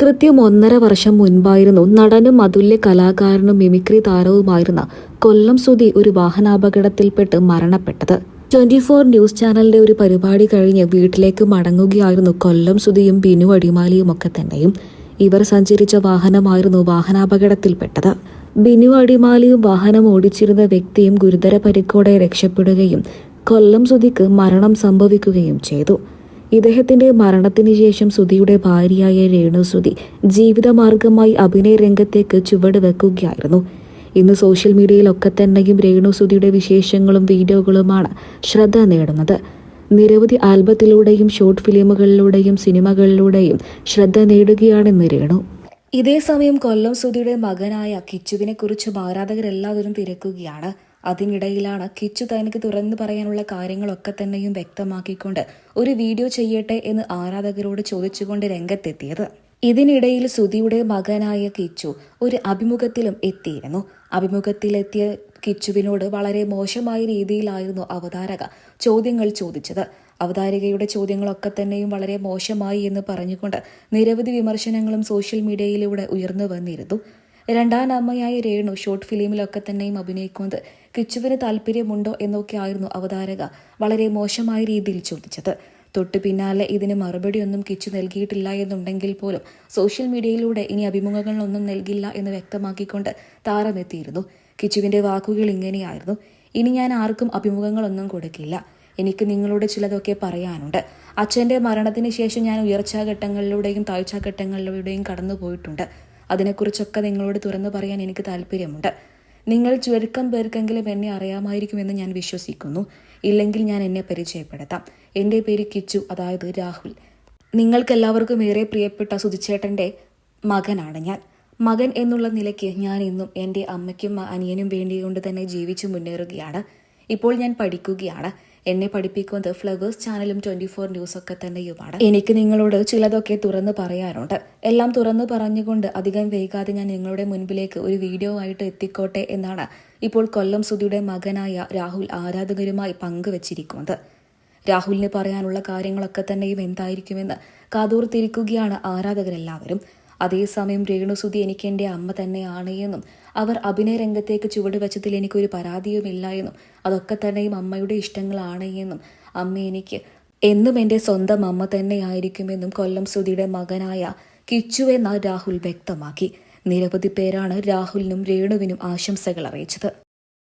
കൃത്യം ഒന്നര വർഷം മുൻപായിരുന്നു നടനും അതുല്യ കലാകാരനും മിമിക്രി താരവുമായിരുന്ന കൊല്ലം സുധി ഒരു വാഹനാപകടത്തിൽപ്പെട്ട് മരണപ്പെട്ടത്. ട്വന്റി ഫോർ ന്യൂസ് ചാനലിന്റെ ഒരു പരിപാടി കഴിഞ്ഞ് വീട്ടിലേക്ക് മടങ്ങുകയായിരുന്നു കൊല്ലം സുധിയും ബിനു അടിമാലിയും ഒക്കെ തന്നെയും. ഇവർ സഞ്ചരിച്ച വാഹനമായിരുന്നു വാഹനാപകടത്തിൽപ്പെട്ടത്. ബിനു അടിമാലിയും വാഹനം ഓടിച്ചിരുന്ന വ്യക്തിയും ഗുരുതര പരിക്കോടെ രക്ഷപ്പെടുകയും കൊല്ലം സുധിക്ക് മരണം സംഭവിക്കുകയും ചെയ്തു. ഇദ്ദേഹത്തിന്റെ മരണത്തിന് ശേഷം സുധിയുടെ ഭാര്യയായ രേണു സുധി ജീവിതമാർഗമായി അഭിനയ രംഗത്തേക്ക് ചുവട് വെക്കുകയായിരുന്നു ഇന്ന് സോഷ്യൽ മീഡിയയിലൊക്കെ തന്നെയും രേണു സുധിയുടെ വിശേഷങ്ങളും വീഡിയോകളുമാണ് ശ്രദ്ധ നേടുന്നത്. നിരവധി ആൽബത്തിലൂടെയും ഷോർട്ട് ഫിലിമുകളിലൂടെയും സിനിമകളിലൂടെയും ശ്രദ്ധ നേടുകയാണെന്ന് രേണു. ഇതേസമയം കൊല്ലം സുധിയുടെ മകനായ കിച്ചുവിനെ കുറിച്ചും ആരാധകരെല്ലാവരും തിരക്കുകയാണ്. അതിനിടയിലാണ് കിച്ചു തനിക്ക് തുറന്നു പറയാനുള്ള കാര്യങ്ങളൊക്കെ തന്നെയും വ്യക്തമാക്കിക്കൊണ്ട് ഒരു വീഡിയോ ചെയ്യട്ടെ എന്ന് ആരാധകരോട് ചോദിച്ചുകൊണ്ട് രംഗത്തെത്തിയത്. ഇതിനിടയിൽ സുധിയുടെ മകനായ കിച്ചു ഒരു അഭിമുഖത്തിലും എത്തിയിരുന്നു. അഭിമുഖത്തിലെത്തിയ കിച്ചുവിനോട് വളരെ മോശമായ രീതിയിലായിരുന്നു അവതാരക ചോദ്യങ്ങൾ ചോദിച്ചത്. അവതാരികയുടെ ചോദ്യങ്ങളൊക്കെ തന്നെയും വളരെ മോശമായി എന്ന് പറഞ്ഞുകൊണ്ട് നിരവധി വിമർശനങ്ങളും സോഷ്യൽ മീഡിയയിലൂടെ ഉയർന്നു വന്നിരുന്നു. രണ്ടാം അമ്മയായ രേണു ഷോർട്ട് ഫിലിമിലൊക്കെ തന്നെയും അഭിനയിക്കുന്നത്. കിച്ചുവിന് താല്പര്യമുണ്ടോ എന്നൊക്കെ ആയിരുന്നു അവതാരക വളരെ മോശമായ രീതിയിൽ ചോദിച്ചത്. തൊട്ടു പിന്നാലെ ഇതിന് മറുപടിയൊന്നും കിച്ചു നൽകിയിട്ടില്ല എന്നുണ്ടെങ്കിൽ പോലും സോഷ്യൽ മീഡിയയിലൂടെ ഇനി അഭിമുഖങ്ങളൊന്നും നൽകില്ല എന്ന് വ്യക്തമാക്കിക്കൊണ്ട് താരമെത്തിയിരുന്നു. കിച്ചുവിന്റെ വാക്കുകൾ ഇങ്ങനെയായിരുന്നു. ഇനി ഞാൻ ആർക്കും അഭിമുഖങ്ങളൊന്നും കൊടുക്കില്ല. എനിക്ക് നിങ്ങളോട് ചിലതൊക്കെ പറയാനുണ്ട്. അച്ഛന്റെ മരണത്തിന് ശേഷം ഞാൻ ഉയർച്ചാഘട്ടങ്ങളിലൂടെയും താഴ്ചാഘട്ടങ്ങളിലൂടെയും കടന്നു പോയിട്ടുണ്ട് അതിനെക്കുറിച്ചൊക്കെ നിങ്ങളോട് തുറന്നു പറയാൻ എനിക്ക് താല്പര്യമുണ്ട്. നിങ്ങൾ ചുരുക്കം പേർക്കെങ്കിലും എന്നെ അറിയാമായിരിക്കുമെന്ന് ഞാൻ വിശ്വസിക്കുന്നു. ഇല്ലെങ്കിൽ ഞാൻ എന്നെ പരിചയപ്പെടുത്താം. എന്റെ പേര് കിച്ചു അതായത് രാഹുൽ. നിങ്ങൾക്കെല്ലാവർക്കും ഏറെ പ്രിയപ്പെട്ട സുധിച്ചേട്ടന്റെ മകനാണ് ഞാൻ. മകൻ എന്നുള്ള നിലയ്ക്ക് ഞാൻ ഇന്നും എന്റെ അമ്മയ്ക്കും അനിയനും വേണ്ടി കൊണ്ട് തന്നെ ജീവിച്ചു മുന്നേറുകയാണ്. ഇപ്പോൾ ഞാൻ പഠിക്കുകയാണ്. എന്നെ പഠിപ്പിക്കുന്നത് ഫ്ലവേഴ്സ് ചാനലും ട്വന്റി ഫോർ ന്യൂസ് ഒക്കെ തന്നെയുമാണ്. എനിക്ക് നിങ്ങളോട് ചിലതൊക്കെ തുറന്നു പറയാനുണ്ട് എല്ലാം തുറന്നു പറഞ്ഞുകൊണ്ട് അധികം വൈകാതെ ഞാൻ നിങ്ങളുടെ മുൻപിലേക്ക് ഒരു വീഡിയോ ആയിട്ട് എത്തിക്കോട്ടെ എന്നാണ് ഇപ്പോൾ കൊല്ലം സുധിയുടെ മകനായ രാഹുൽ ആരാധകരുമായി പങ്കുവച്ചിരിക്കുന്നത്. രാഹുലിന് പറയാനുള്ള കാര്യങ്ങളൊക്കെ തന്നെയും എന്തായിരിക്കുമെന്ന് കാതോർത്തിരിക്കുകയാണ് ആരാധകരെല്ലാവരും. അതേസമയം രേണുസുതി എനിക്ക് എന്റെ അമ്മ തന്നെയാണ് എന്നും അവർ അഭിനയ രംഗത്തേക്ക് ചുവടുവച്ചതിൽ എനിക്കൊരു പരാതിയുമില്ല എന്നും അതൊക്കെ തന്നെയും അമ്മയുടെ ഇഷ്ടങ്ങളാണ് എന്നും അമ്മ എനിക്ക് എന്നും എന്റെ സ്വന്തം അമ്മ തന്നെയായിരിക്കുമെന്നും കൊല്ലം സുധിയുടെ മകനായ കിച്ചു എന്ന രാഹുൽ വ്യക്തമാക്കി. നിരവധി പേരാണ് രാഹുലിനും രേണുവിനും ആശംസകൾ അറിയിച്ചത്.